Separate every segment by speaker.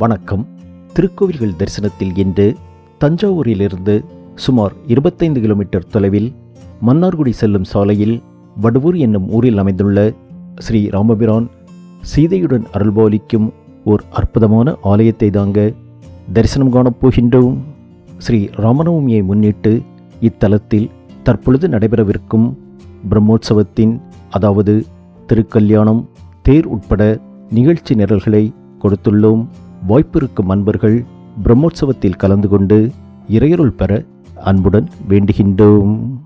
Speaker 1: வணக்கம். திருக்கோவில்கள் தரிசனத்தில் இன்று தஞ்சாவூரிலிருந்து சுமார் இருபத்தைந்து கிலோமீட்டர் தொலைவில் மன்னார்குடி செல்லும் சாலையில் வடுவூர் என்னும் ஊரில் அமைந்துள்ள ஸ்ரீ ராமபிரான் சீதையுடன் அருள்பாலிக்கும் ஓர் அற்புதமான ஆலயத்தை தாங்க தரிசனம் காணப் போகின்றோம். ஸ்ரீ ராமநவமியை முன்னிட்டு இத்தலத்தில் தற்பொழுது நடைபெறவிருக்கும் பிரம்மோற்சவத்தின் அதாவது திருக்கல்யாணம் தேர் உட்பட நிகழ்ச்சி நிரல்களை கொடுத்துள்ளோம். வாய்ப்பிருக்கும் அன்பர்கள் பிரம்மோற்சவத்தில் கலந்து கொண்டு இறையருள் பெற அன்புடன் வேண்டுகின்றோம்.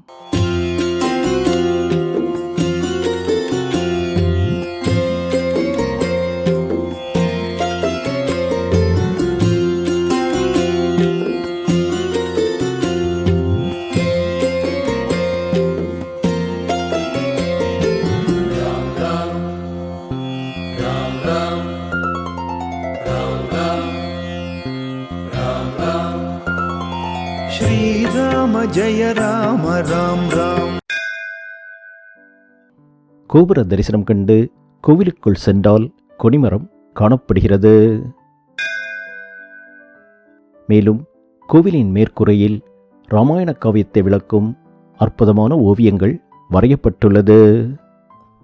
Speaker 2: ஜெய ராம ராம் ராம்.
Speaker 1: கோபுர தரிசனம் கண்டு கோவிலுக்குள் சென்றால் கொடிமரம் காணப்படுகிறது. மேலும் கோவிலின் மேற்கூரையில் ராமாயண காவியத்தை விளக்கும் அற்புதமான ஓவியங்கள் வரையப்பட்டுள்ளது.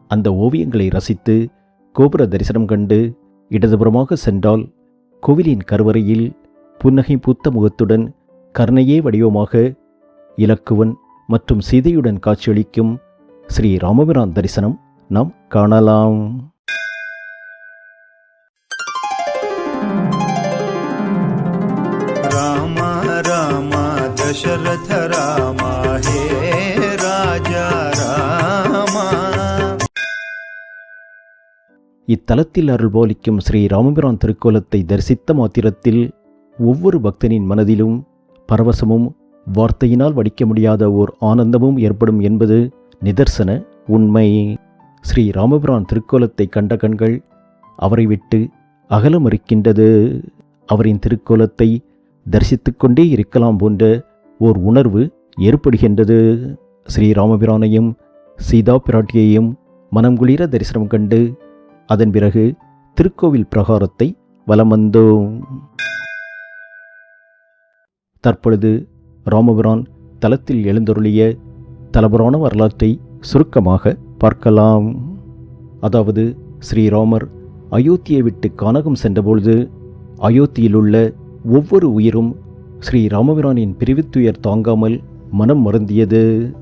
Speaker 1: அந்த ஓவியங்களை ரசித்து கோபுர தரிசனம் கண்டு இடதுபுறமாக சென்றால் கோவிலின் கருவறையில் புன்னகை பூத்த முகத்துடன் கர்ணையே வடிவமாக இலக்குவன் மற்றும் சீதையுடன் காட்சியளிக்கும் ஸ்ரீ ராமபிரான் தரிசனம் நாம் காணலாம்.
Speaker 2: தசரத ராமா ஹே ராஜா
Speaker 1: இத்தலத்தில் அருள்பாலிக்கும் ஸ்ரீ ராமபிரான் திருக்கோலத்தை தரிசித்த மாத்திரத்தில் ஒவ்வொரு பக்தனின் மனதிலும் பரவசமும் வார்த்தையினால் வடிக்க முடியாத ஓர் ஆனந்தமும் ஏற்படும் என்பது நிதர்சன உண்மை. ஸ்ரீ ராமபுரான் திருக்கோலத்தை கண்ட கண்கள் அவரை விட்டு அகல மறுக்கின்றது அவரின் திருக்கோலத்தை தரிசித்து கொண்டே இருக்கலாம் போன்ற ஓர் உணர்வு ஏற்படுகின்றது. ஸ்ரீ ராமபிரானையும் சீதா பிராட்டியையும் மனங்குளிர தரிசனம் கண்டு அதன் பிறகு திருக்கோவில் பிரகாரத்தை வலம் வந்தோம். தற்பொழுது ராமபிரான் தலத்தில் எழுந்தருளிய தலபுராண வரலாற்றை சுருக்கமாக பார்க்கலாம். அதாவது ஸ்ரீராமர் அயோத்தியை விட்டு கானகம் சென்றபொழுது அயோத்தியிலுள்ள ஒவ்வொரு உயிரும் ஸ்ரீ ராமபிரானின் தாங்காமல் மனம் மருந்தியது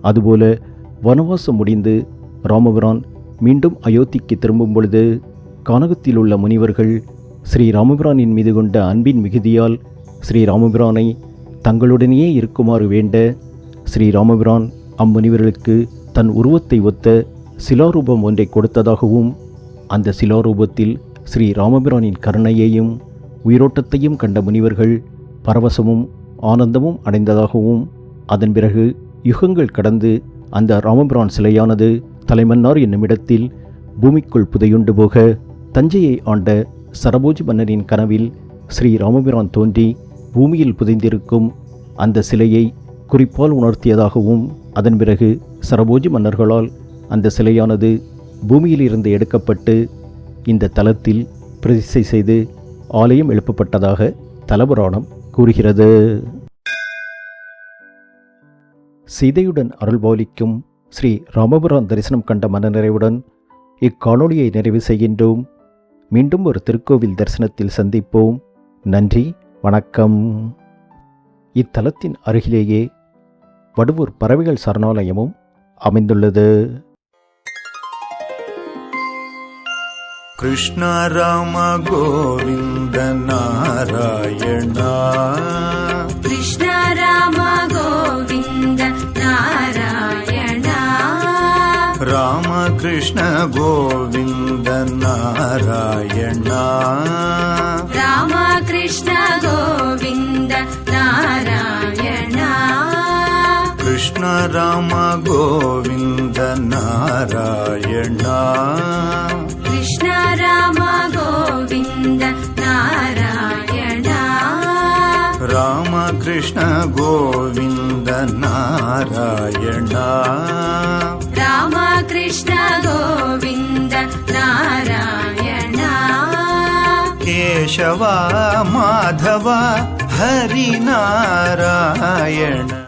Speaker 1: அதுபோல வனவாசம் முடிந்து ராமபிரான் மீண்டும் அயோத்திக்கு திரும்பும் பொழுது கானகத்தில் உள்ள முனிவர்கள் ஸ்ரீ ராமபிரானின் மீது கொண்ட அன்பின் மிகுதியால் ஸ்ரீ ராமபிரானை தங்களுடனேயே இருக்குமாறு வேண்ட ஸ்ரீ ராமபிரான் அம்முனிவர்களுக்கு தன் உருவத்தை ஒத்த சிலாரூபம் ஒன்றை கொடுத்ததாகவும் அந்த சிலாரூபத்தில் ஸ்ரீ ராமபிரானின் கருணையையும் உயிரோட்டத்தையும் கண்ட முனிவர்கள் பரவசமும் ஆனந்தமும் அடைந்ததாகவும் அதன் பிறகு யுகங்கள் கடந்து அந்த ராமபிரான் சிலையானது தலைமன்னார் என்னுமிடத்தில் பூமிக்குள் புதையுண்டு போக தஞ்சையை ஆண்ட சரபோஜி மன்னரின் கனவில் ஸ்ரீ ராமபிரான் தோன்றி பூமியில் புதைந்திருக்கும் அந்த சிலையை குறிப்பால் உணர்த்தியதாகவும் அதன் பிறகு சரபோஜி மன்னர்களால் அந்த சிலையானது பூமியிலிருந்து எடுக்கப்பட்டு இந்த தலத்தில் பிரதிஷ்டை செய்து ஆலயம் எழுப்பப்பட்டதாக தலபுராணம் கூறுகிறது. சீதையுடன் அருள்பாலிக்கும் ஸ்ரீ ராமபுரம் தரிசனம் கண்ட மனநிறைவுடன் இக்காணொளியை நிறைவு செய்கின்றோம். மீண்டும் ஒரு திருக்கோவில் தரிசனத்தில் சந்திப்போம். நன்றி. வணக்கம். இத்தலத்தின் அருகிலேயே வடுவூர் பறவைகள் சரணாலயமும் அமைந்துள்ளது.
Speaker 3: கிருஷ்ணா ராம
Speaker 2: கோவிந்த நாராயணா. கிருஷ்ணா கோவிந்த
Speaker 3: நாராயணா. ராம கிருஷ்ண கோவிந்த
Speaker 2: நாராயணா. కృష్ణ రామ గోవింద
Speaker 3: నారాయణ. కృష్ణ రామ గోవింద
Speaker 2: నారాయణ. రామ కృష్ణ గోవింద
Speaker 3: నారాయణ. రామ కృష్ణ గోవింద
Speaker 2: నారాయణ. కేశవ మాధవ హరినారాయణ.